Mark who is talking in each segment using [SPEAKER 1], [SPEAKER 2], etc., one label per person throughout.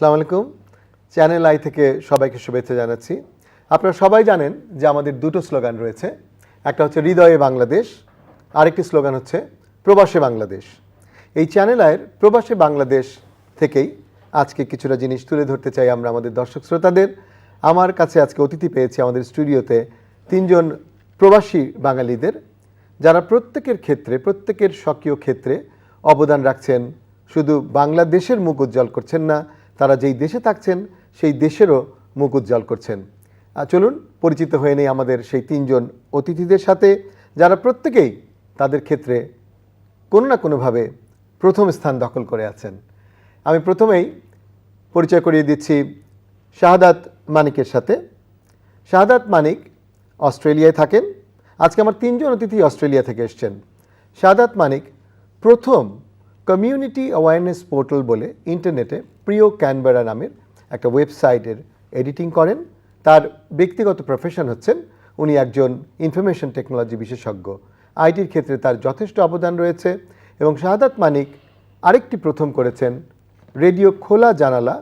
[SPEAKER 1] আসসালামু আলাইকুম। Channel I থেকে সবাইকে শুভেচ্ছা জানাচ্ছি। আপনারা সবাই জানেন যে আমাদের দুটো স্লোগান রয়েছে। একটা হচ্ছে হৃদয়ে বাংলাদেশ, আরেকটি স্লোগান হচ্ছে প্রবাসে বাংলাদেশ। এই চ্যানেল আয়ের প্রবাসে বাংলাদেশ থেকেই আজকে কিছুটা জিনিস তুলে ধরতে চাই আমরা আমাদের দর্শক শ্রোতাদের। আমার কাছে আজকে অতিথি পেয়েছি আমাদের স্টুডিওতে তিনজন প্রবাসী বাঙালিদের, যারা প্রত্যেকের ক্ষেত্রে, প্রত্যেকের স্বকীয় ক্ষেত্রে অবদান রাখছেন। শুধু বাংলাদেশের মুখ উজ্জ্বল করছেন না তারা যেই দেশে থাকছেন, সেই দেশেরও মুখ উজ্জ্বল করছেন। চলুন, পরিচিত হয়ে নেই আমাদের সেই তিনজন অতিথিদের সাথে, যারা প্রত্যেকেই তাদের ক্ষেত্রে কোনো না কোনোভাবে প্রথম স্থান দখল করে আছেন। আমি প্রথমেই পরিচয় করিয়ে দিচ্ছি শাহাদাত মানিকের সাথে। শাহাদাত মানিক অস্ট্রেলিয়ায় থাকেন। আজকে আমার তিনজন অতিথি অস্ট্রেলিয়া থেকে এসছেন। শাহাদাত মানিক প্রথম কমিউনিটি অ্যাওয়ারনেস পোর্টাল বলে ইন্টারনেটে প্রিয় ক্যানবেরা নামের একটা ওয়েবসাইটের এডিটিং করেন। তার ব্যক্তিগত প্রফেশন হচ্ছেন উনি একজন ইনফরমেশন টেকনোলজি বিশেষজ্ঞ। আইটির ক্ষেত্রে তার যথেষ্ট অবদান রয়েছে এবং শাহাদাত মানিক আরেকটি প্রথম করেছেন রেডিও খোলা জানালা,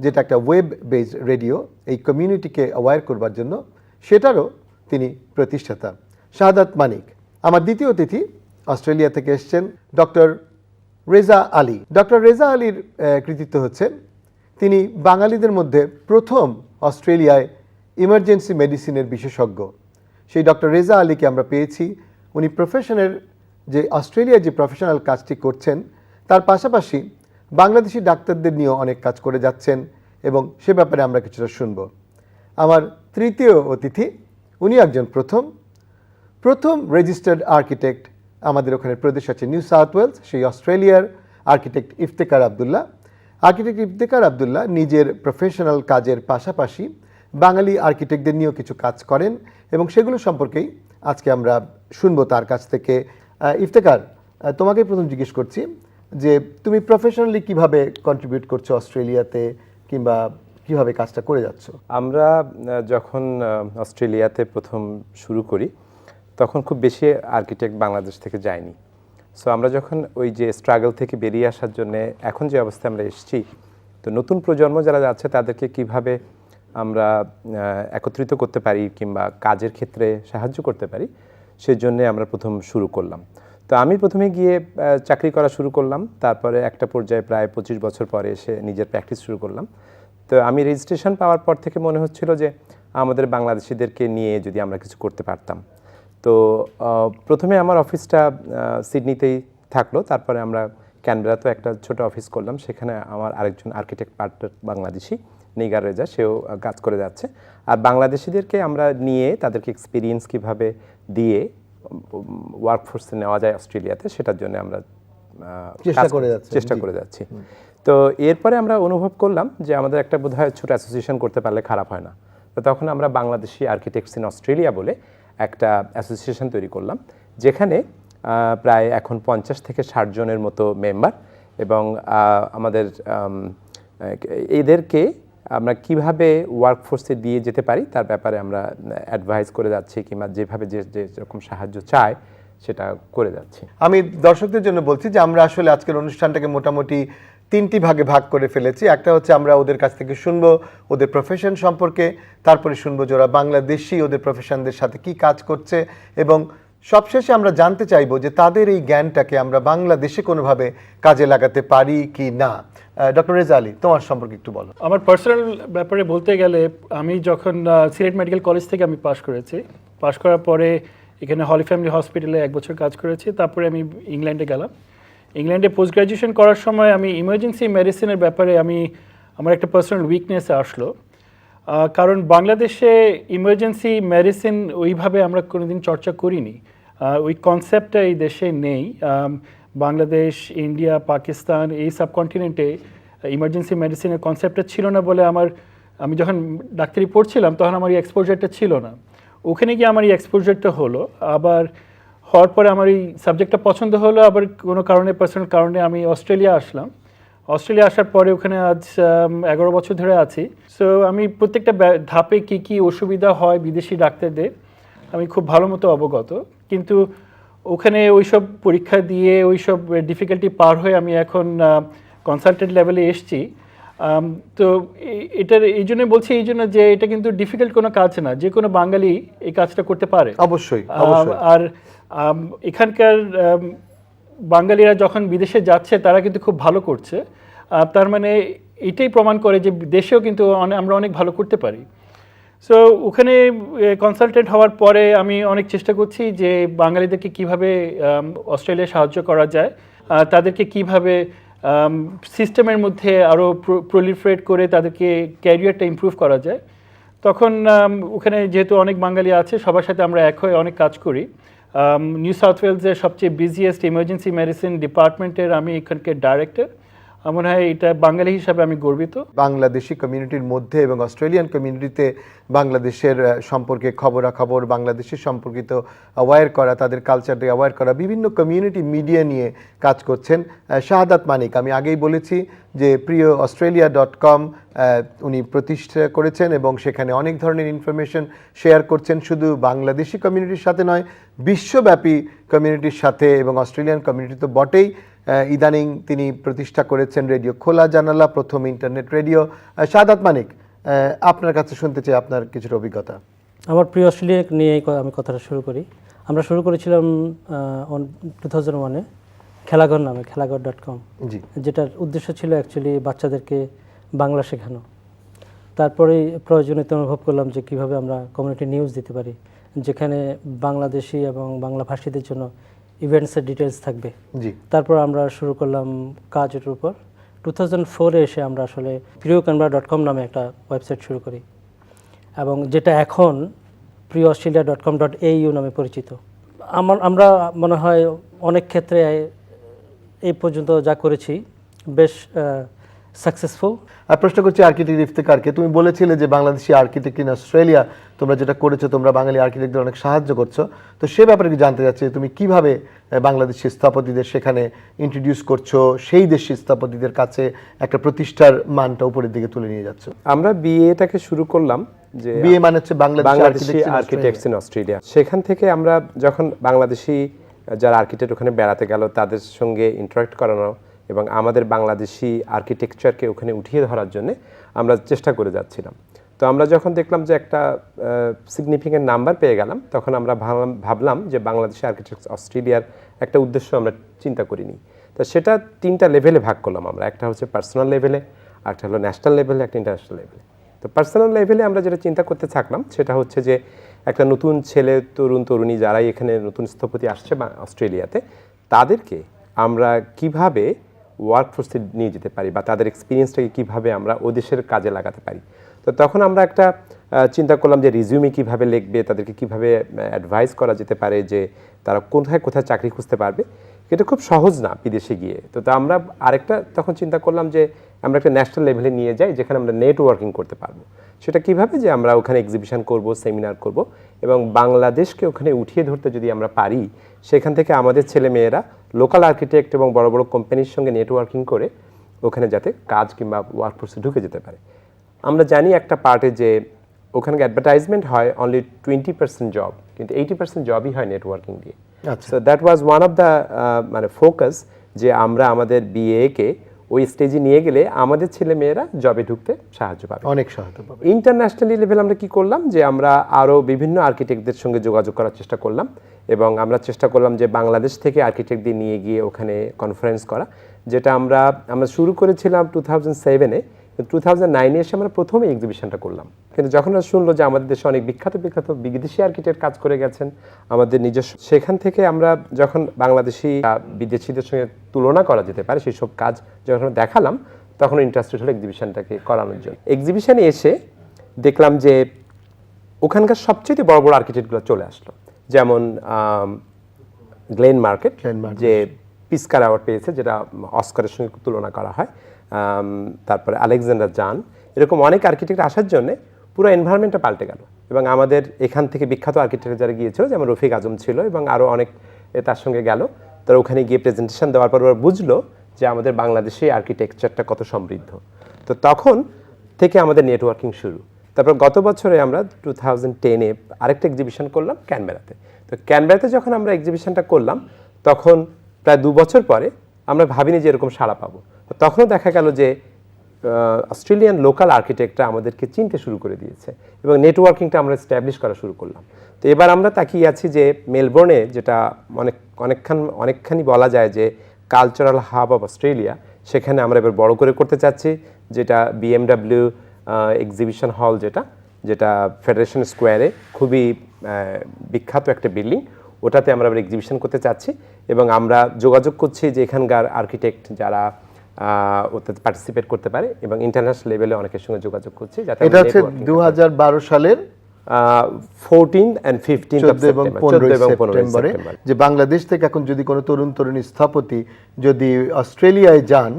[SPEAKER 1] যেটা একটা ওয়েব বেসড রেডিও, এই কমিউনিটিকে অ্যাওয়ার করবার জন্য। সেটারও তিনি প্রতিষ্ঠাতা। শাহাদাত মানিক, আমার দ্বিতীয় অতিথি অস্ট্রেলিয়া থেকে এসছেন ডক্টর রেজা আলী। ডক্টর রেজা আলীর কৃতিত্ব হচ্ছে তিনি বাঙালিদের মধ্যে প্রথম অস্ট্রেলিয়ায় ইমার্জেন্সি মেডিসিনের বিশেষজ্ঞ। সেই ডক্টর রেজা আলীকে আমরা পেয়েছি। উনি প্রফেশনের যে অস্ট্রেলিয়ায় যে প্রফেশনাল কাজটি করছেন, তার পাশাপাশি বাংলাদেশি ডাক্তারদের নিয়েও অনেক কাজ করে যাচ্ছেন এবং সে ব্যাপারে আমরা কিছুটা শুনব। আমার তৃতীয় অতিথি, উনি একজন প্রথম প্রথম রেজিস্টার্ড আর্কিটেক্ট আমাদের ওখানে প্রদেশ আছে নিউ সাউথ ওয়েলস সেই অস্ট্রেলিয়ার আর্কিটেক্ট ইফতেকার আবদুল্লাহ। আর্কিটেক্ট ইফতেকার আবদুল্লাহ নিজের প্রফেশনাল কাজের পাশাপাশি বাঙালি আর্কিটেক্টদের নিয়েও কিছু কাজ করেন এবং সেগুলো সম্পর্কেই আজকে আমরা শুনব তার কাছ থেকে। ইফতেকার আহ, তোমাকেই প্রথম জিজ্ঞেস করছি যে তুমি প্রফেশনালি কীভাবে কন্ট্রিবিউট করছ অস্ট্রেলিয়াতে কিংবা কীভাবে কাজটা করে যাচ্ছ?
[SPEAKER 2] আমরা যখন অস্ট্রেলিয়াতে প্রথম শুরু করি তখন খুব বেশি আর্কিটেক্ট বাংলাদেশ থেকে যায়নি। সো আমরা যখন ওই যে স্ট্রাগল থেকে বেরিয়ে আসার জন্য এখন যে অবস্থায় আমরা এসেছি, তো নতুন প্রজন্ম যারা যাচ্ছে তাদেরকে কীভাবে আমরা একত্রিত করতে পারি কিংবা কাজের ক্ষেত্রে সাহায্য করতে পারি, সেজন্য আমরা প্রথম শুরু করলাম। তো আমি প্রথমে গিয়ে চাকরি করা শুরু করলাম, তারপরে একটা পর্যায়ে প্রায় পঁচিশ বছর পরে এসে নিজের প্র্যাকটিস শুরু করলাম। তো আমি রেজিস্ট্রেশন পাওয়ার পর থেকে মনে হচ্ছিল যে আমাদের বাংলাদেশিদেরকে নিয়ে যদি আমরা কিছু করতে পারতাম। তো প্রথমে আমার অফিসটা সিডনিতেই থাকল। তারপরে আমরা ক্যানবেরাতেও একটা ছোট অফিস করলাম। সেখানে আমার আরেকজন আর্কিটেক্ট পার্টনার বাংলাদেশি নিগার রেজা সেও কাজ করে যাচ্ছে। আর বাংলাদেশিদেরকে আমরা নিয়ে তাদেরকে এক্সপিরিয়েন্স কীভাবে দিয়ে ওয়ার্কফোর্সে নেওয়া যায় অস্ট্রেলিয়াতে সেটার জন্য আমরা
[SPEAKER 1] চেষ্টা করে যাচ্ছেন,
[SPEAKER 2] চেষ্টা করে যাচ্ছি। তো এরপরে আমরা অনুভব করলাম যে আমাদের একটা বোধহয় ছোট অ্যাসোসিয়েশন করতে পারলে খারাপ হয় না। তো তখন আমরা বাংলাদেশি আর্কিটেক্টস ইন অস্ট্রেলিয়া বলে একটা অ্যাসোসিয়েশন তৈরি করলাম, যেখানে প্রায় এখন পঞ্চাশ থেকে ষাট জনের মতো মেম্বার এবং আমাদের এদেরকে আমরা কীভাবে ওয়ার্কফোর্সে দিয়ে যেতে পারি তার ব্যাপারে আমরা অ্যাডভাইস করে যাচ্ছি কিংবা যেভাবে যে যে যেরকম সাহায্য চায় সেটা করে যাচ্ছি।
[SPEAKER 1] আমি দর্শকদের জন্য বলছি যে আমরা আসলে আজকের অনুষ্ঠানটাকে মোটামুটি তিনটি ভাগে ভাগ করে ফেলেছি। একটা হচ্ছে আমরা ওদের কাছ থেকে শুনব ওদের প্রফেশন সম্পর্কে, তারপরে শুনব যে ওরা বাংলাদেশি, ওদের প্রফেশনদের সাথে কি কাজ করছে এবং সবশেষে আমরা জানতে চাইব যে তাদের এই জ্ঞানটাকে আমরা বাংলাদেশে কোনোভাবে কাজে লাগাতে পারি কি না। ডক্টর রেজা আলী, তোমার সম্পর্কে একটু বলো।
[SPEAKER 3] আমার পার্সোনাল ব্যাপারে বলতে গেলে আমি যখন সিলেট মেডিকেল কলেজ থেকে আমি পাশ করেছি, পাশ করার পরে এখানে হলি ফ্যামিলি হসপিটালে এক বছর কাজ করেছি, তারপরে আমি ইংল্যান্ডে গেলাম। ইংল্যান্ডে পোস্ট গ্রাজুয়েশন করার সময় আমি ইমার্জেন্সি মেডিসিনের ব্যাপারে আমি, আমার একটা পার্সোনাল উইকনেস আসলো। কারণ বাংলাদেশে ইমার্জেন্সি মেডিসিন ওইভাবে আমরা কোনোদিন চর্চা করিনি। ওই কনসেপ্টটা এই দেশে নেই। বাংলাদেশ, ইন্ডিয়া, পাকিস্তান এই সাবকন্টিনেন্টে ইমার্জেন্সি মেডিসিনের কনসেপ্টটা ছিল না বলে আমার, আমি যখন ডাক্তারি পড়ছিলাম তখন আমার এই এক্সপোজারটা ছিল না। ওখানে গিয়ে আমার এই এক্সপোজারটা হলো। আবার হওয়ার পরে আমার এই সাবজেক্টটা পছন্দ হলো আবার কোনো কারণে পার্সোনাল কারণে আমি অস্ট্রেলিয়া আসলাম। অস্ট্রেলিয়া আসার পরে ওখানে আজ এগারো বছর ধরে আছি। সো আমি প্রত্যেকটা ধাপে কী কী অসুবিধা হয় বিদেশি ডাক্তারদের আমি খুব ভালো মতো অবগত। কিন্তু ওখানে ওইসব পরীক্ষা দিয়ে ওইসব ডিফিকাল্টি পার হয়ে আমি এখন কনসালটেন্ট লেভেলে এসছি। তো এটার এই জন্য বলছি এই জন্য যে এটা কিন্তু ডিফিকাল্ট কোনো কাজ না। যে কোনো বাঙালি এই কাজটা করতে পারে।
[SPEAKER 1] অবশ্যই অবশ্যই।
[SPEAKER 3] আর এখানকার বাঙালিরা যখন বিদেশে যাচ্ছে, তারা কিন্তু খুব ভালো করছে। তার মানে এটাই প্রমাণ করে যে দেশেও কিন্তু আমরা অনেক ভালো করতে পারি। সো ওখানে কনসালটেন্ট হওয়ার পরে আমি অনেক চেষ্টা করছি যে বাঙালিদেরকে কীভাবে অস্ট্রেলিয়া সাহায্য করা যায় তাদেরকে কীভাবে সিস্টেমের মধ্যে আরও প্রলিফারেট করে তাদেরকে ক্যারিয়ারটা ইমপ্রুভ করা যায়। তখন ওখানে যেহেতু অনেক বাঙালি আছে, সবার সাথে আমরা এক হয়ে অনেক কাজ করি। নিউ সাউথ ওয়েলসের সবচেয়ে বিজিয়েস্ট ইমার্জেন্সি মেডিসিন ডিপার্টমেন্টের আমি এখানকে ডাইরেক্টর আমার মনে হয় এটা বাঙালি হিসাবে আমি গর্বিত।
[SPEAKER 1] বাংলাদেশি কমিউনিটির মধ্যে এবং অস্ট্রেলিয়ান কমিউনিটিতে বাংলাদেশের সম্পর্কে খবরাখবর, বাংলাদেশের সম্পর্কিত অ্যাওয়ার করা, তাদের কালচারকে অ্যাওয়ার করা, বিভিন্ন কমিউনিটি মিডিয়া নিয়ে কাজ করছেন শাহাদাত মানিক। আমি আগেই বলেছি যে প্রিয় অস্ট্রেলিয়া ডট কম উনি প্রতিষ্ঠা করেছেন এবং সেখানে অনেক ধরনের ইনফরমেশন শেয়ার করছেন, শুধু বাংলাদেশি কমিউনিটির সাথে নয়, বিশ্বব্যাপী কমিউনিটির সাথে এবং অস্ট্রেলিয়ান কমিউনিটি তো বটেই। ইদানিং তিনি প্রতিষ্ঠা করেছেন রেডিও খোলা জানালা প্রথম ইন্টারনেট রেডিও। সাদাত মানিক আপনার কাছে শুনতে চাই আপনার কিছুটা অভিজ্ঞতা।
[SPEAKER 4] আমার প্রিয় অস্ট্রেলিয়া নিয়ে আমি কথাটা শুরু করি। আমরা শুরু করেছিলাম টু থাউজেন্ড ওয়ানে খেলাঘর নামে খেলাঘর ডট কম
[SPEAKER 1] জি।
[SPEAKER 4] যেটার উদ্দেশ্য ছিল অ্যাকচুয়ালি বাচ্চাদেরকে বাংলা শেখানো। তারপরেই প্রয়োজনীয়তা অনুভব করলাম যে কীভাবে আমরা কমিউনিটি নিউজ দিতে পারি যেখানে বাংলাদেশি এবং বাংলাভাষীদের জন্য ইভেন্টসের ডিটেলস থাকবে।
[SPEAKER 1] জি।
[SPEAKER 4] তারপর আমরা শুরু করলাম কাজ এটার উপর টু থাউজেন্ড ফোরে এসে আমরা আসলে প্রিয় ক্যানভা ডট কম নামে একটা ওয়েবসাইট শুরু করি। এবং যেটা এখন Priyo Australia dot com dot AU নামে পরিচিত। আমার আমরা মনে হয় অনেক ক্ষেত্রে এই পর্যন্ত যা করেছি বেশ সাকসেসফুল
[SPEAKER 1] আর প্রশ্ন করছি আর্কিটেক্ট ইফতেকারকে তুমি বলেছিলে যে বাংলাদেশি আর্কিটেক্ট ইন অস্ট্রেলিয়া তোমরা যেটা করেছ তোমরা বাঙালি আর্কিটেক্টদের অনেক সাহায্য করছ। তো সে ব্যাপারে কি জানতে চাচ্ছি তুমি কীভাবে বাংলাদেশি স্থপতিদের সেখানে ইন্ট্রোডিউস করছ সেই দেশি স্থপতিদের কাছে একটা প্রতিষ্ঠার মানটা উপরের দিকে তুলে নিয়ে যাচ্ছ।
[SPEAKER 2] আমরা বিএটাকে শুরু করলাম যে
[SPEAKER 1] বিয়ে মানে হচ্ছে বাংলাদেশি
[SPEAKER 2] আর্কিটেক্টস ইন অস্ট্রেলিয়া সেখান থেকে আমরা যখন বাংলাদেশি যারা আর্কিটেক্ট ওখানে বেড়াতে গেল তাদের সঙ্গে ইন্টারাক্ট করানো এবং আমাদের বাংলাদেশি আর্কিটেকচারকে ওখানে উঠিয়ে ধরার জন্য আমরা চেষ্টা করে যাচ্ছিলাম। তো আমরা যখন দেখলাম যে একটা সিগনিফিকেন্ট নাম্বার পেয়ে গেলাম, তখন আমরা ভাবলাম ভাবলাম যে বাংলাদেশি আর্কিটেক্টস অস্ট্রেলিয়ার একটা উদ্দেশ্য আমরা চিন্তা করিনি। তো সেটা তিনটা লেভেলে ভাগ করলাম আমরা। একটা হচ্ছে পার্সোনাল লেভেলে একটা হলো ন্যাশনাল লেভেলে একটা ইন্টারন্যাশনাল লেভেলে তো পার্সোনাল লেভেলে আমরা যেটা চিন্তা করতে থাকলাম, সেটা হচ্ছে যে একটা নতুন ছেলে, তরুণ, তরুণী যারাই এখানে নতুন স্থপতি আসছে বা অস্ট্রেলিয়াতে, তাদেরকে আমরা কীভাবে ওয়ার্কফোর্সে নিয়ে যেতে পারি বা তাদের এক্সপিরিয়েন্সটাকে কীভাবে আমরা ওদেশের কাজে লাগাতে পারি। তো তখন আমরা একটা চিন্তা করলাম যে রিজিউমে কীভাবে লিখবে, তাদেরকে কীভাবে অ্যাডভাইস করা যেতে পারে যে তারা কোথায় কোথায় চাকরি খুঁজতে পারবে। এটা খুব সহজ না বিদেশে গিয়ে। তো তা আমরা আরেকটা তখন চিন্তা করলাম যে আমরা একটা ন্যাশনাল লেভেলে নিয়ে যাই যেখানে আমরা নেটওয়ার্কিং করতে পারব। সেটা কীভাবে যে আমরা ওখানে এক্সিবিশন করব সেমিনার করব এবং বাংলাদেশকে ওখানে উঠিয়ে ধরতে যদি আমরা পারি সেখান থেকে আমাদের ছেলে মেয়েরা লোকাল আর্কিটেক্ট এবং বড় বড় কোম্পানির সঙ্গে নেটওয়ার্কিং করে ওখানে যাতে কাজ কিংবা ওয়ার্কফোর্সে ঢুকে যেতে পারে আমরা জানি একটা পার্টে যে ওখানে অ্যাডভার্টাইজমেন্ট হয় অনলি টোয়েন্টি পার্সেন্ট জব কিন্তু এইটি পার্সেন্ট জবই হয় নেটওয়ার্কিং দিয়ে
[SPEAKER 1] আচ্ছা।
[SPEAKER 2] So that was one of the মানে ফোকাস যে আমরা আমাদের বিএকে ওই স্টেজে নিয়ে গেলে আমাদের ছেলে মেয়েরা জবে ঢুকতে সাহায্য পাবে।
[SPEAKER 1] অনেক সাহায্য পাবে।
[SPEAKER 2] ইন্টারন্যাশনালি লেভেল আমরা কি করলাম? যে আমরা আরও বিভিন্ন আর্কিটেক্টদের সঙ্গে যোগাযোগ করার চেষ্টা করলাম এবং আমরা চেষ্টা করলাম যে বাংলাদেশ থেকে আর্কিটেক্টদের নিয়ে গিয়ে ওখানে কনফারেন্স করা যেটা আমরা আমরা শুরু করেছিলাম টু থাউজেন্ড সেভেনে টু থাউজেন্ড নাইনে এসে আমরা প্রথমে এক্সিবিশনটা করলাম। কিন্তু যখন শুনলো যে আমাদের দেশে অনেক বিখ্যাত বিখ্যাত বিদেশি আর্কিটেক্ট কাজ করে গেছেন আমাদের নিজস্ব সেখান থেকে আমরা যখন বাংলাদেশি বিদেশিদের সঙ্গে তুলনা করা যেতে পারে সেই সব কাজ যখন আমরা দেখালাম তখন ইন্টারেস্টেড হলো এক্সিবিশনটাকে করানোর জন্য। এক্সিবিশনে এসে দেখলাম যে ওখানকার সবচেয়ে বড় বড় আর্কিটেক্টগুলো চলে আসলো। যেমন গ্লেন মার্কেট। যে পিসকার অ্যাওয়ার্ড পেয়েছে যেটা অস্কারের সঙ্গে তুলনা করা হয়। তারপরে আলেকজান্ডার জান, এরকম অনেক আর্কিটেক্ট আসার জন্য পুরো এনভায়রনমেন্টটা পাল্টে গেল। এবং আমাদের এখান থেকে বিখ্যাত আর্কিটেক্ট যারা গিয়েছিল, যেমন রফিক আজম ছিল এবং আরও অনেক তার সঙ্গে গেল, তারা ওখানে গিয়ে প্রেজেন্টেশন দেওয়ার পর ওরা বুঝলো যে আমাদের বাংলাদেশে আর্কিটেকচারটা কত সমৃদ্ধ। তো তখন থেকে আমাদের নেটওয়ার্কিং শুরু। তারপর গত বছরে আমরা টু থাউজেন্ড টেনে আরেকটা এক্সিবিশন করলাম ক্যানবেরাতে। তো ক্যানবেরাতে যখন আমরা এক্সিবিশনটা করলাম, তখন প্রায় দু বছর পরে আমরা ভাবিনি যে এরকম সাড়া পাবো। তখনও দেখা গেল যে অস্ট্রেলিয়ান লোকাল আর্কিটেক্টরা আমাদেরকে চিনতে শুরু করে দিয়েছে এবং নেটওয়ার্কিংটা আমরা স্ট্যাবলিশ করা শুরু করলাম। তো এবার আমরা তাকিয়ে আছি যে মেলবোর্নে যেটা অনেক, অনেকখান, অনেকখানি বলা যায় যে কালচারাল হাব অফ অস্ট্রেলিয়া সেখানে আমরা এবার বড় করে করতে চাচ্ছি, যেটা বিএমডাব্লিউ এক্সিবিশন হল যেটা যেটা ফেডারেশন স্কোয়ারে খুবই বিখ্যাত একটা বিল্ডিং ওটাতে আমরা আবার এক্সিবিশন করতে চাচ্ছি। এবং আমরা যোগাযোগ করছি যে এখানকার আর্কিটেক্ট যারা ওটাতে পার্টিসিপেট করতে পারে এবং ইন্টারন্যাশনাল লেভেলে অনেকের সঙ্গে যোগাযোগ করছি যাতে
[SPEAKER 1] এটা হচ্ছে দু হাজার বারো সালের
[SPEAKER 2] ফোরটিন অ্যান্ড ফিফটিন
[SPEAKER 1] এবং সেপ্টেম্বরে যে বাংলাদেশ থেকে এখন যদি কোনো তরুণ তরুণী স্থপতি যদি অস্ট্রেলিয়ায় যান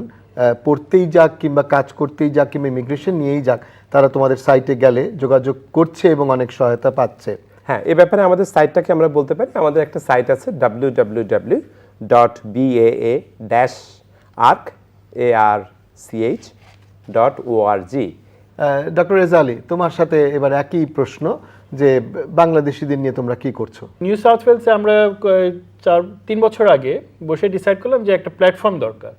[SPEAKER 1] পড়তেই যাক কিংবা কাজ করতেই যাক কিংবা ইমিগ্রেশন নিয়েই যাক তারা তোমাদের সাইটে গেলে যোগাযোগ করছে এবং অনেক সহায়তা পাচ্ছে।
[SPEAKER 2] হ্যাঁ এ ব্যাপারে আমাদের সাইটটাকে আমরা বলতে পারি। আমাদের একটা সাইট আছে W W W dot BAA dash arch A R CH dot ORG
[SPEAKER 1] doctor Rezali তোমার সাথে এবার একই প্রশ্ন যে বাংলাদেশিদের নিয়ে তোমরা কি করছ?
[SPEAKER 3] নিউ সাউথ ওয়েলসে আমরা চার তিন বছর আগে বসে ডিসাইড করলাম যে একটা প্ল্যাটফর্ম দরকার।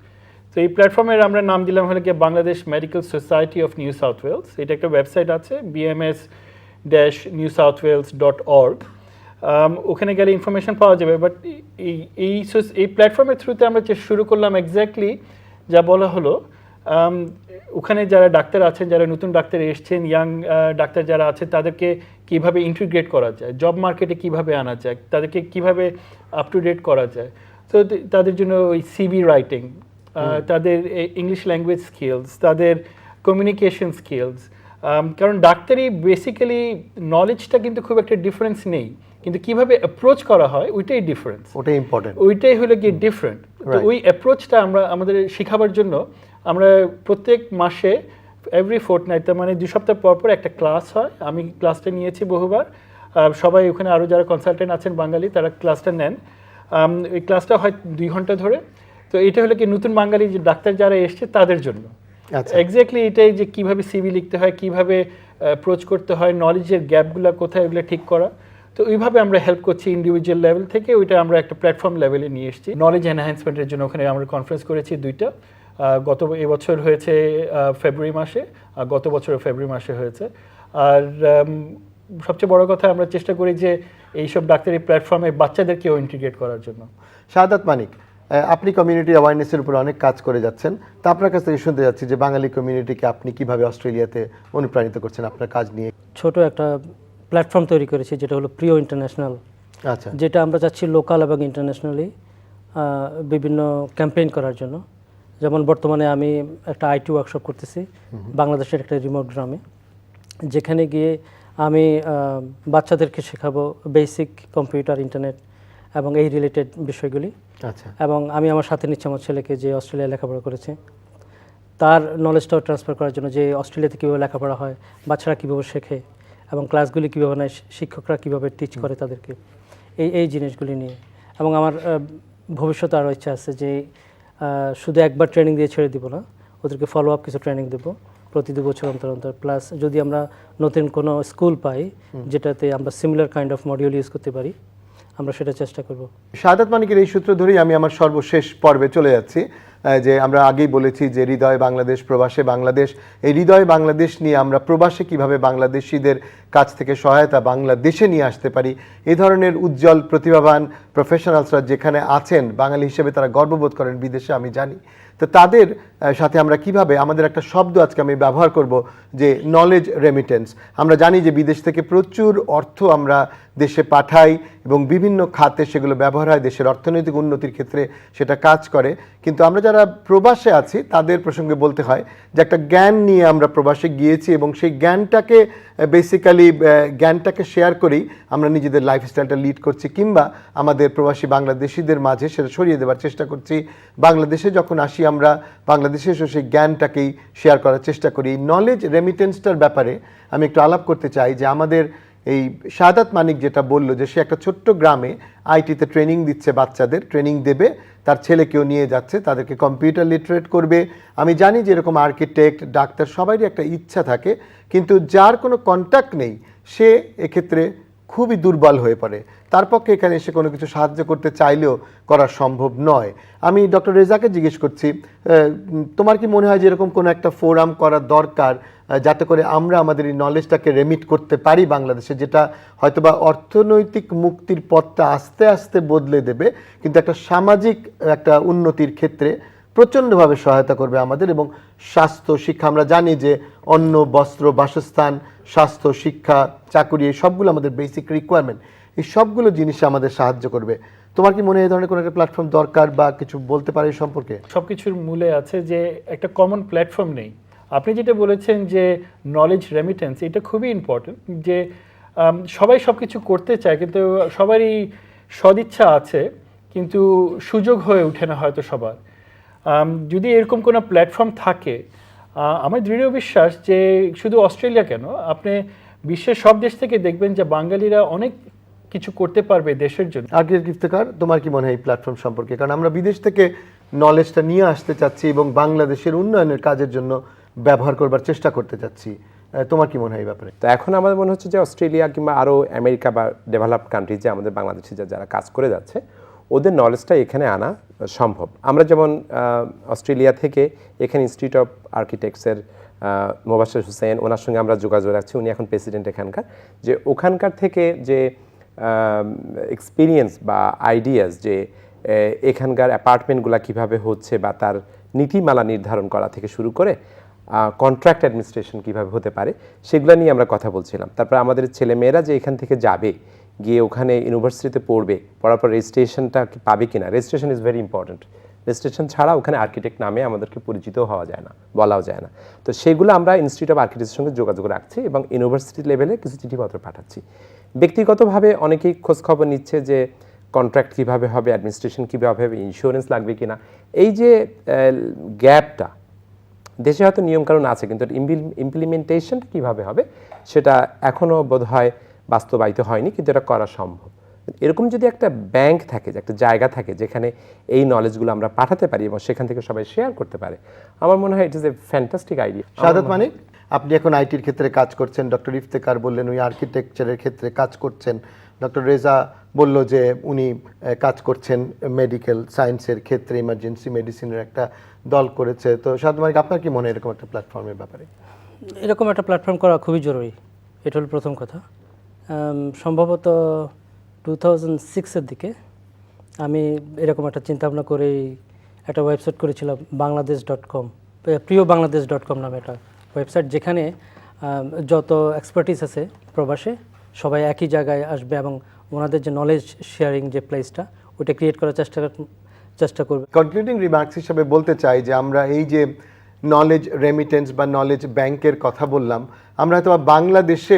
[SPEAKER 3] তো এই প্ল্যাটফর্মের আমরা নাম দিলাম হলো গিয়ে Bangladesh medical society of New South Wales এটা একটা ওয়েবসাইট আছে BMS dash New South Wales dot org ওখানে গেলে ইনফরমেশন পাওয়া যাবে বাট এই এই সোস- এই প্ল্যাটফর্মের থ্রুতে আমরা যে শুরু করলাম এক্স্যাক্টলি যা বলা হলো আম, ওখানে যারা ডাক্তার আছেন যারা নতুন ডাক্তার এসছেন ইয়াং ডাক্তার যারা আছে তাদেরকে কীভাবে ইন্টিগ্রেট করা যায় জব মার্কেটে কীভাবে আনা যায় তাদেরকে কীভাবে আপ টু ডেট করা যায়। তো তাদের জন্য ওই সিবি রাইটিং তাদের ইংলিশ ল্যাঙ্গুয়েজ স্কিলস তাদের কমিউনিকেশন স্কিলস কারণ ডাক্তারি বেসিক্যালি নলেজটা কিন্তু খুব একটা ডিফারেন্স নেই। কিন্তু কীভাবে অ্যাপ্রোচ করা হয় ওইটাই ডিফারেন্স
[SPEAKER 1] ওটাই ইম্পর্টেন্ট
[SPEAKER 3] ওইটাই হলো গিয়ে ডিফারেন্ট তো ওই অ্যাপ্রোচটা আমরা আমাদের শেখাবার জন্য আমরা প্রত্যেক মাসে এভরি ফোর্টনাইট তার মানে দুই সপ্তাহ পর পর একটা ক্লাস হয়। আমি ক্লাসটা নিয়েছি বহুবার। সবাই ওখানে আরও যারা কনসালটেন্ট আছেন বাঙালি তারা ক্লাসটা নেন। এই ক্লাসটা হয় দুই ঘণ্টা ধরে। তো এটা হলো কি নতুন বাঙালি যে ডাক্তার যারা এসছে তাদের জন্য। এক্স্যাক্টলি এটাই যে কীভাবে সিভি লিখতে হয় কীভাবে অ্যাপ্রোচ করতে হয় নলেজের গ্যাপগুলো কোথায় ওগুলো ঠিক করা। তো ওইভাবে আমরা হেল্প করছি ইন্ডিভিজুয়াল লেভেল থেকে ওইটা আমরা একটা প্ল্যাটফর্ম লেভেলে নিয়ে এসেছি। নলেজ এনহ্যান্সমেন্টের জন্য ওখানে আমরা কনফারেন্স করেছি দুইটা। গত এবছর হয়েছে ফেব্রুয়ারি মাসে আর গত বছর ফেব্রুয়ারি মাসে হয়েছে। আর সবচেয়ে বড় কথা আমরা চেষ্টা করি যে এইসব ডাক্তারি প্ল্যাটফর্মে বাচ্চাদেরকেও ইন্টিগ্রেট করার জন্য।
[SPEAKER 1] সাদাত মানিক আপনি কমিউনিটি অ্যাওয়ারনেসের উপর অনেক কাজ করে যাচ্ছেন। তা আপনার কাছ থেকে শুনতে যাচ্ছি যে বাঙালি কমিউনিটিকে আপনি কীভাবে অস্ট্রেলিয়াতে অনুপ্রাণিত করছেন আপনার কাজ নিয়ে।
[SPEAKER 4] ছোট একটা প্ল্যাটফর্ম তৈরি করেছি যেটা হলো প্রিয় ইন্টারন্যাশনাল
[SPEAKER 1] আচ্ছা।
[SPEAKER 4] যেটা আমরা চাচ্ছি লোকাল এবং ইন্টারন্যাশনালি বিভিন্ন ক্যাম্পেইন করার জন্য। যেমন বর্তমানে আমি একটা আইটি ওয়ার্কশপ করতেছি বাংলাদেশের একটা রিমোট গ্রামে। যেখানে গিয়ে আমি বাচ্চাদেরকে শেখাবো বেসিক কম্পিউটার ইন্টারনেট এবং এই রিলেটেড বিষয়গুলি।
[SPEAKER 1] আচ্ছা।
[SPEAKER 4] এবং আমি আমার সাথে নিচ্ছি আমার ছেলেকে যে অস্ট্রেলিয়ায় লেখাপড়া করেছে তার নলেজটাও ট্রান্সফার করার জন্য যে অস্ট্রেলিয়াতে কীভাবে লেখাপড়া হয় বাচ্চারা কীভাবে শেখে এবং ক্লাসগুলি কীভাবে নেয় শিক্ষকরা কীভাবে টিচ করে তাদেরকে এই এই জিনিসগুলি নিয়ে। এবং আমার ভবিষ্যতে আরও ইচ্ছা আছে যে শুধু একবার ট্রেনিং দিয়ে ছেড়ে দিব না ওদেরকে ফলো আপ কিছু ট্রেনিং দেবো প্রতি দু বছর অন্তর অন্তর। প্লাস যদি আমরা নতুন কোনো স্কুল পাই যেটাতে আমরা similar kind of module use করতে পারি আমরা সেটা চেষ্টা করব।
[SPEAKER 1] সাদাত মানিকের এই সূত্র ধরেই আমি আমার সর্বশেষ পর্বে চলে যাচ্ছি যে আমরা আগেই বলেছি যে হৃদয় বাংলাদেশ, প্রবাসে বাংলাদেশ। এই হৃদয় বাংলাদেশ নিয়ে আমরা প্রবাসে কীভাবে বাংলাদেশিদের কাছ থেকে সহায়তা বাংলাদেশে নিয়ে আসতে পারি, এ ধরনের উজ্জ্বল প্রতিভাবান প্রফেশনালসরা যেখানে আছেন, বাঙালি হিসেবে তারা গর্ববোধ করেন, বিদেশে আমি জানি। তো তাদের সাথে আমরা কীভাবে, আমাদের একটা শব্দ আজকে আমি ব্যবহার করব যে নলেজ রেমিটেন্স আমরা জানি যে বিদেশ থেকে প্রচুর অর্থ আমরা দেশে পাঠাই এবং বিভিন্ন খাতে সেগুলো ব্যবহার হয়, দেশের অর্থনৈতিক উন্নতির ক্ষেত্রে সেটা কাজ করে। কিন্তু আমরা যারা প্রবাসে আছি, তাদের প্রসঙ্গে বলতে হয় যে একটা জ্ঞান নিয়ে আমরা প্রবাসে গিয়েছি এবং সেই জ্ঞানটাকে বেসিক্যালি জ্ঞানটাকে শেয়ার করেই আমরা নিজেদের লাইফস্টাইলটা লিড করছি, কিংবা আমাদের প্রবাসী বাংলাদেশিদের মাঝে সেটা সরিয়ে দেওয়ার চেষ্টা করছি। বাংলাদেশে যখন আসি আমরা, বাংলাদেশে এসে সেই জ্ঞানটাকেই শেয়ার করার চেষ্টা করি। নলেজ রেমিটেন্সটার ব্যাপারে আমি একটু আলাপ করতে চাই যে আমাদের এই শাহাদাত মানিক যেটা বলল যে সে একটা ছোট্ট গ্রামে আইটিতে ট্রেনিং দিচ্ছে বাচ্চাদের ট্রেনিং দেবে, তার ছেলেকেও নিয়ে যাচ্ছে, তাদেরকে কম্পিউটার লিটারেট করবে। আমি জানি যে এরকম আর্কিটেক্ট ডাক্তার, সবারই একটা ইচ্ছা থাকে, কিন্তু যার কোনো কন্ট্যাক্ট নেই, সে এক্ষেত্রে খুবই দুর্বল হয়ে পড়ে। তার পক্ষে এখানে এসে কোনো কিছু সাহায্য করতে চাইলেও করা সম্ভব নয়। আমি ডক্টর রেজাকে জিজ্ঞেস করছি তোমার কি মনে হয় যে এরকম কোনো একটা ফোরাম করা দরকার যাতে করে আমরা আমাদের এই নলেজটাকে রেমিট করতে পারি বাংলাদেশে, যেটা হয়তোবা অর্থনৈতিক মুক্তির পথটা আস্তে আস্তে বদলে দেবে, কিন্তু একটা সামাজিক, একটা উন্নতির ক্ষেত্রে প্রচণ্ডভাবে সহায়তা করবে আমাদের এবং স্বাস্থ্য, শিক্ষা, আমরা জানি যে অন্ন, বস্ত্র, বাসস্থান, স্বাস্থ্য, শিক্ষা, চাকুরি, এই সবগুলো আমাদের বেসিক রিকোয়ারমেন্ট এই সবগুলো জিনিসে আমাদের সাহায্য করবে। তোমার কি মনে হয় এই ধরনের কোনো একটা প্ল্যাটফর্ম দরকার বা কিছু বলতে পারে সম্পর্কে?
[SPEAKER 3] সব কিছুর মূলে আছে যে একটা কমন প্ল্যাটফর্ম নেই। আপনি যেটা বলেছেন যে নলেজ রেমিটেন্স এটা খুবই ইম্পর্টেন্ট যে সবাই সব কিছু করতে চায়, কিন্তু সবারই সদিচ্ছা আছে, কিন্তু সুযোগ হয়ে ওঠে না হয়তো সবার। যদি এরকম কোনো প্ল্যাটফর্ম থাকে আমার দৃঢ় বিশ্বাস যে শুধু অস্ট্রেলিয়া কেন আপনি বিশ্বের সব দেশ থেকে দেখবেন যে বাঙালিরা অনেক কিছু করতে পারবে দেশের জন্য।
[SPEAKER 1] আর্কিটেক্ট ইফতেকার তোমার কি মনে হয় এই প্ল্যাটফর্ম সম্পর্কে? কারণ আমরা বিদেশ থেকে নলেজটা নিয়ে আসতে চাচ্ছি এবং বাংলাদেশের উন্নয়নের কাজের জন্য ব্যবহার করবার চেষ্টা করতে চাচ্ছি। তোমার কি মনে হয় এই ব্যাপারে?
[SPEAKER 2] তো এখন আমাদের মনে হচ্ছে যে অস্ট্রেলিয়া কিংবা আরও আমেরিকা বা ডেভেলপড কান্ট্রি যে আমাদের বাংলাদেশি যা- যারা কাজ করে যাচ্ছে ওদের নলেজটা এখানে আনা সম্ভব। আমরা যেমন অস্ট্রেলিয়া থেকে এখানে ইনস্টিটিউট অফ আর্কিটেক্টসের মোবাশির হুসেন ওনার সঙ্গে আমরা যোগাযোগ রাখছি। উনি এখন প্রেসিডেন্ট এখানকার। যে ওখানকার থেকে যে এক্সপিরিয়েন্স বা আইডিয়াস যে এখানকার অ্যাপার্টমেন্টগুলো কীভাবে হচ্ছে বা তার নীতিমালা নির্ধারণ করা থেকে শুরু করে কন্ট্রাক্ট অ্যাডমিনিস্ট্রেশন কীভাবে হতে পারে, সেগুলো নিয়ে আমরা কথা বলছিলাম। তারপর আমাদের ছেলেমেয়েরা যে এখান থেকে যাবে গিয়ে ওখানে ইউনিভার্সিটিতে পড়বে, পড়ার পর রেজিস্ট্রেশনটা কি পাবে কিনা? Registration is very important registration ছাড়া ওখানে আর্কিটেক্ট নামে আমাদেরকে পরিচিত হওয়া যায় না, বলাও যায় না। তো সেগুলো আমরা ইনস্টিটিউট অফ আর্কিটেক্টের সঙ্গে যোগাযোগ রাখছি এবং ইউনিভার্সিটি লেভেলে কিছু চিঠিপত্র পাঠাচ্ছি। ব্যক্তিগতভাবে অনেকেই খোঁজখবর নিচ্ছে যে কন্ট্রাক্ট কীভাবে হবে অ্যাডমিনিস্ট্রেশন কীভাবে হবে ইন্স্যুরেন্স লাগবে কিনা। এই যে গ্যাপটা দেশে হয়তো নিয়মকানুন আছে, কিন্তু ইমপ্লিমেন্টেশনটা কীভাবে হবে, সেটা এখনও বোধ হয় বাস্তবায়িত হয়নি কিন্তু এটা করা সম্ভব। এরকম যদি একটা ব্যাংক থাকে যে একটা জায়গা থাকে যেখানে এই নলেজগুলো আমরা পাঠাতে পারি এবং সেখান থেকে সবাই শেয়ার করতে পারে আমার মনে হয় it is a fantastic idea
[SPEAKER 1] Sadat Manik আপনি এখন আইটির ক্ষেত্রে কাজ করছেন ডক্টর ইফতেকার বললেন উনি আর্কিটেকচারের ক্ষেত্রে কাজ করছেন। ডক্টর রেজা বলল যে উনি কাজ করছেন মেডিকেল সায়েন্সের ক্ষেত্রে ইমার্জেন্সি মেডিসিনের একটা দল করেছে। তো সাদাত মানিক আপনার কি মনে হয় এরকম একটা প্ল্যাটফর্মের ব্যাপারে?
[SPEAKER 4] এরকম একটা প্ল্যাটফর্ম করা খুবই জরুরি। এটা হলো প্রথম কথা। সম্ভবত টু থাউজেন্ড সিক্সের দিকে আমি এরকম একটা চিন্তাভাবনা করেই একটা ওয়েবসাইট করেছিলাম, বাংলাদেশ ডট কম প্রিয় বাংলাদেশ ডট কম নামে একটা ওয়েবসাইট যেখানে যত এক্সপার্টিস আছে প্রবাসে, সবাই একই জায়গায় আসবে এবং ওনাদের যে নলেজ শেয়ারিং যে প্লেসটা ওটা ক্রিয়েট করার চেষ্টা চেষ্টা করবে।
[SPEAKER 1] কনক্লুডিং রিমার্কস হিসেবে বলতে চাই যে আমরা এই যে নলেজ রেমিটেন্স বা নলেজ ব্যাংকের কথা বললাম, আমরা হয়তো বাংলাদেশে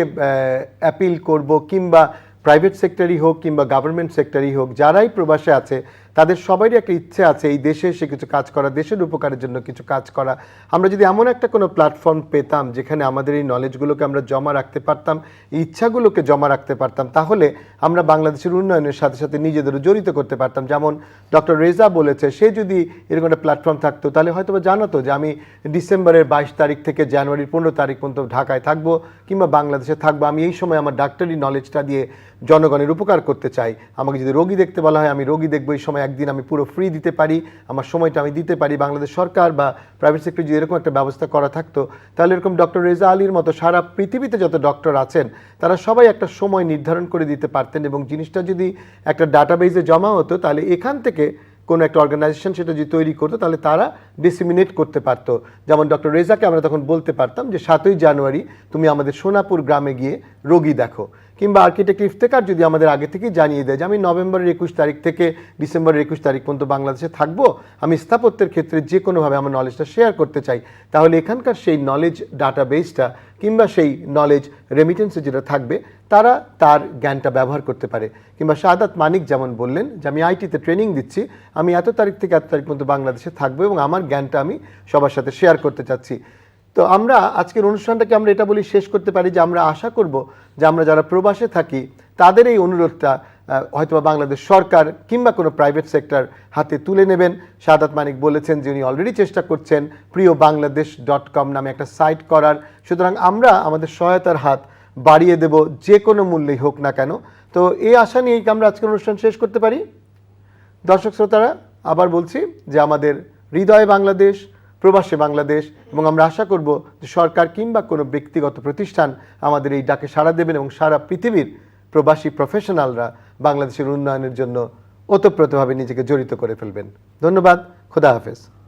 [SPEAKER 1] অ্যাপিল করব কিংবা প্রাইভেট সেক্টরই হোক কিংবা গভর্নমেন্ট সেক্টরই হোক, যারাই প্রবাসে আছে তাদের সবারই একটা ইচ্ছে আছে এই দেশে এসে কিছু কাজ করা, দেশের উপকারের জন্য কিছু কাজ করা। আমরা যদি এমন একটা কোনো প্ল্যাটফর্ম পেতাম যেখানে আমাদের এই নলেজগুলোকে আমরা জমা রাখতে পারতাম ইচ্ছাগুলোকে জমা রাখতে পারতাম, তাহলে আমরা বাংলাদেশের উন্নয়নের সাথে সাথে নিজেদেরও জড়িত করতে পারতাম। যেমন ডক্টর রেজা বলেছে, সে যদি এরকম একটা প্ল্যাটফর্ম থাকতো, তাহলে হয়তো জানাতো যে আমি ডিসেম্বরের বাইশ তারিখ থেকে জানুয়ারির পনেরো তারিখ পর্যন্ত ঢাকায় থাকব কিংবা বাংলাদেশে থাকব। আমি এই সময় আমার ডাক্তারি নলেজটা দিয়ে জনগণের উপকার করতে চাই। আমাকে যদি রোগী দেখতে বলা হয়, আমি রোগী দেখব এই সময়। একদিন আমি পুরো ফ্রি দিতে পারি, আমার সময়টা আমি দিতে পারি বাংলাদেশ সরকার বা প্রাইভেট সেক্টর যদি এরকম একটা ব্যবস্থা করা থাকতো, তাহলে এরকম ডক্টর রেজা আলীর মতো সারা পৃথিবীতে যত ডক্টর আছেন, তারা সবাই একটা সময় নির্ধারণ করে দিতে পারতেন এবং জিনিসটা যদি একটা ডাটাবেজে জমা হতো, তাহলে এখান থেকে কোনো একটা অর্গানাইজেশন সেটা যদি তৈরি করতো, তাহলে তারা ডিসিমিনেট করতে পারতো। যেমন ডক্টর রেজাকে আমরা তখন বলতে পারতাম যে, সাতই জানুয়ারি তুমি আমাদের সোনাপুর গ্রামে গিয়ে রোগী দেখো। কিংবা আর্কিটেক্ট ইফতেকার যদি আমাদের আগে থেকেই জানিয়ে দেয় যে আমি নভেম্বরের একুশ তারিখ থেকে ডিসেম্বরের একুশ তারিখ পর্যন্ত বাংলাদেশে থাকব, আমি স্থাপত্যের ক্ষেত্রে যে কোনোভাবে আমার নলেজটা শেয়ার করতে চাই, তাহলে এখানকার সেই নলেজ ডাটাবেসটা কিংবা সেই নলেজ রেমিটেন্সে যেটা থাকবে, তারা তার জ্ঞানটা ব্যবহার করতে পারে। কিংবা সাদাত মানিক যেমন বললেন যে, আমি আইটিতে ট্রেনিং দিচ্ছি, আমি এত তারিখ থেকে এত তারিখ পর্যন্ত বাংলাদেশে থাকব এবং আমার জ্ঞানটা আমি সবার সাথে শেয়ার করতে চাচ্ছি। তো আমরা আজকের অনুষ্ঠানটাকে আমরা এটা বলি শেষ করতে পারি যে আমরা আশা করব যে আমরা যারা প্রবাসে থাকি, তাদের এই অনুরোধটা হয়তোবা বাংলাদেশ সরকার কিংবা কোনো প্রাইভেট সেক্টর হাতে তুলে নেবেন। সাদাত মানিক বলেছেন যে উনি অলরেডি চেষ্টা করছেন প্রিয় বাংলাদেশ ডট কম নামে একটা সাইট করার। সুতরাং আমরা আমাদের সহায়তার হাত বাড়িয়ে দেব যে কোনো মূল্যেই হোক না কেন। তো এই আশা নিয়েই আমরা আজকের অনুষ্ঠান শেষ করতে পারি? দর্শক শ্রোতারা, আবার বলছি যে আমাদের হৃদয় বাংলাদেশ প্রবাসী বাংলাদেশ এবং আমরা আশা করব যে সরকার কিংবা কোনো ব্যক্তিগত প্রতিষ্ঠান আমাদের এই ডাকে সাড়া দেবেন এবং সারা পৃথিবীর প্রবাসী প্রফেশনালরা বাংলাদেশের উন্নয়নের জন্য ওতপ্রোতভাবে নিজেকে জড়িত করে ফেলবেন। ধন্যবাদ। খোদা হাফেজ।